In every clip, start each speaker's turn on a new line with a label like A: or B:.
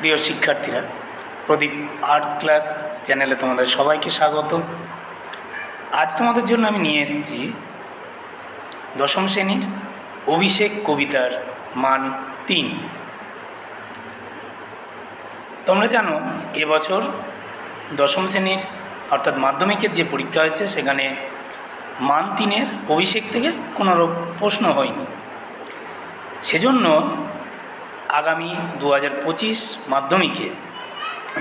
A: প্রিয় শিক্ষার্থীরা, প্রদীপ arts class চ্যানেলে তোমাদের সবাইকে স্বাগত। আজ তোমাদের জন্য আমি নিয়ে এসেছি দশম শ্রেণির অভিষেক কবিতার মান তিন। তোমরা জানো, এবছর দশম শ্রেণির অর্থাৎ মাধ্যমিকের যে পরীক্ষা হয়েছে, সেখানে মান তিনের অভিষেক থেকে কোনো প্রশ্ন হয়নি। সেজন্য আগামী দু হাজার পঁচিশ মাধ্যমিকে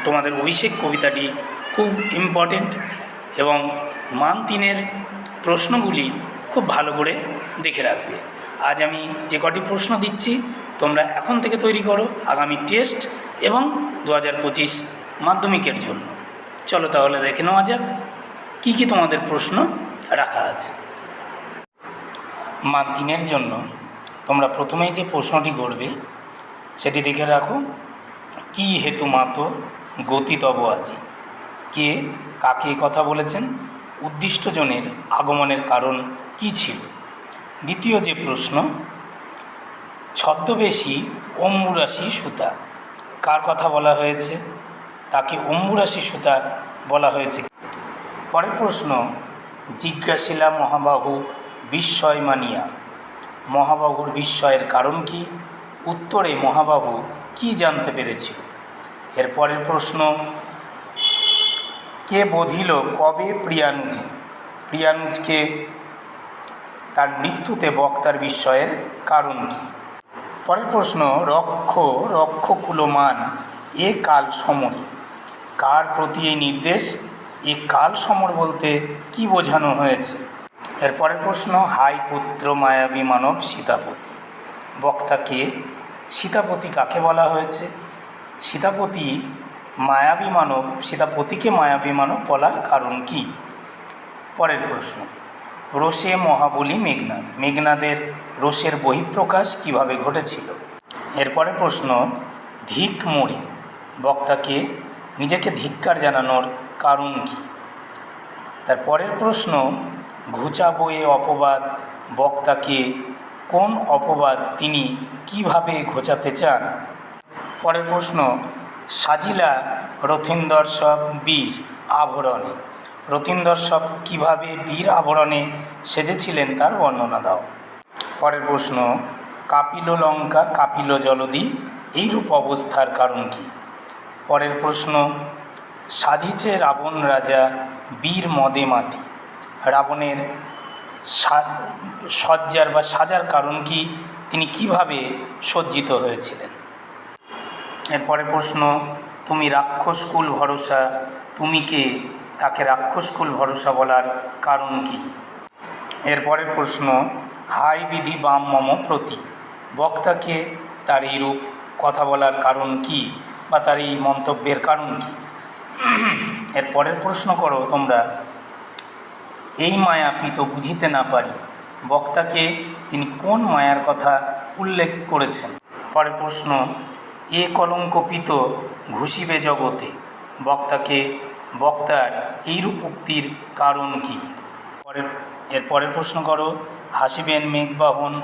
A: তোমাদের অভিষেক কবিতাটি খুব ইম্পর্টেন্ট এবং মান তিনের প্রশ্নগুলি খুব ভালো করে দেখে রাখবে। আজ আমি যে কটি প্রশ্ন দিচ্ছি, তোমরা এখন থেকে তৈরি করো আগামী টেস্ট এবং দু হাজার পঁচিশ মাধ্যমিকের জন্য। চলো তাহলে দেখে নেওয়া যাক কী কী তোমাদের প্রশ্ন রাখা আছে। তিনের জন্য তোমরা প্রথমেই যে প্রশ্নটি করবে সেটি দেখে রাখো। কি হেতু মাতো গতি তব আজি? কে কাকে কথা বলেছেন? উদ্দিষ্টজনের আগমনের কারণ কি ছিল? দ্বিতীয় যে প্রশ্ন, ছদ্মবেশী অম্বুরাশি সুতা কার কথা বলা হয়েছে? তাকে অম্বুরাশি সুতা বলা হয়েছে। পরের প্রশ্ন, জিজ্ঞাসিলা মহাবাহু বিস্ময় মানিয়া। মহাবাহুর বিস্ময়ের কারণ কি? উত্তরে মহাবাবু কি জানতে পেরেছিল? এরপরের প্রশ্ন, কে বধিল কবে প্রিয়ানুজি? প্রিয়ানুজকে তার মৃত্যুতে বক্তার বিস্ময়ের কারণ কি? পরের প্রশ্ন, রক্ষ রক্ষ কুলমান এ কাল সমর? কার প্রতি এই নির্দেশ? এ কাল সমর বলতে কি বোঝানো হয়েছে? এরপরের প্রশ্ন, হাই পুত্র মায়াবী মানব সীতাপতি। বক্তাকে সীতাপতি কাকে বলা হয়েছে? সীতাপতি মায়াবী মানব, সীতাপতিকে মায়াবী মানব বলার কারণ কি? পরের প্রশ্ন। রোষে মহাবলী মেঘনাদ। মেঘনাদের রোষের বহিঃপ্রকাশ কীভাবে ঘটেছিল? এরপরে প্রশ্ন, ধিক মোড়ে। বক্তাকে নিজেকে ধিক্কার জানানোর কারণ কি? তার পরের প্রশ্ন ঘুচা বইয়ে অপবাদ বক্তাকে কোন অপবাদ তিনি কীভাবে ঘোচাতে চান? পরের প্রশ্ন, সাজিলা রথীন্দর সব বীর আভরণে রথীন্দর সব কীভাবে বীর আভরণে সেজেছিলেন তার বর্ণনা দাও। পরের প্রশ্ন, কাপিল লঙ্কা, কাপিল জলদি এইরূপ অবস্থার কারণ কি? পরের প্রশ্ন, সাজিছে রাবণ রাজা বীর মদে মাতি রাবণের সজ্জার বা সাজার কারণ কি? তিনি কীভাবে সজ্জিত হয়েছিলেন? এরপরে প্রশ্ন, তুমি রাক্ষসকুল ভরসা, তুমি কে? তাকে রাক্ষসকুল ভরসা বলার কারণ কি? এরপরের প্রশ্ন হাই বিধি বাম মম প্রতি বক্তাকে তার এই রূপ কথা বলার কারণ কি? বা তার এই মন্তব্যের কারণ কি? এরপরের প্রশ্ন করো তোমরা। এই মায়া পিত বুঝিতে না পারি। বক্তাকে তিনি কোন মায়ার কথা উল্লেখ করেছেন? পরে প্রশ্ন, এ কলঙ্ক পিত ঘুষিবে জগতে। বক্তাকে বক্তার এইরূপ উক্তির কারণ কি? পরের, এর পরের প্রশ্ন করো, হাসিবেন মেঘবাহন,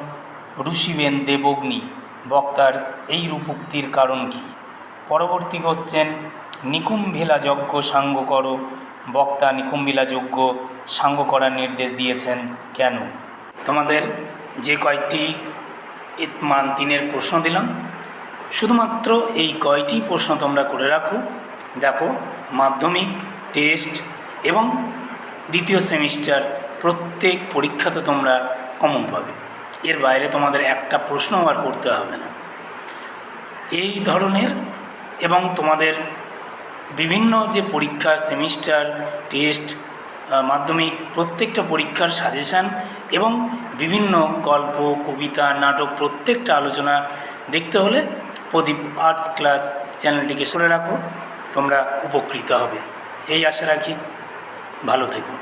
A: রুষিবেন দেবগ্নি। বক্তার এই রূপোক্তির কারণ কি? পরবর্তী কোশ্চেন নিকুম্ভেলা যজ্ঞ সাঙ্গ করো বক্তা নিকুম্ভিলা যজ্ঞ সাঙ্গ করার নির্দেশ দিয়েছেন কেন? তোমাদের যে কয়েকটি মান তিনের প্রশ্ন দিলাম, শুধুমাত্র এই কয়টি প্রশ্ন তোমরা করে রাখো। দেখো, মাধ্যমিক, টেস্ট এবং দ্বিতীয় সেমিস্টার প্রত্যেক পরীক্ষাতে তোমরা কমন পাবে। এর বাইরে তোমাদের একটা প্রশ্ন আর করতে হবে না। এই ধরনের এবং তোমাদের বিভিন্ন যে পরীক্ষা সেমিস্টার টেস্ট মাধ্যমিক, প্রত্যেকটা পরীক্ষার সাজেশান এবং বিভিন্ন গল্প, কবিতা, নাটক, প্রত্যেকটা আলোচনা দেখতে হলে প্রদীপ আর্টস ক্লাস চ্যানেলটিকে শুনে রাখো, তোমরা উপকৃত হবে। এই আশা রাখি, ভালো থেকো।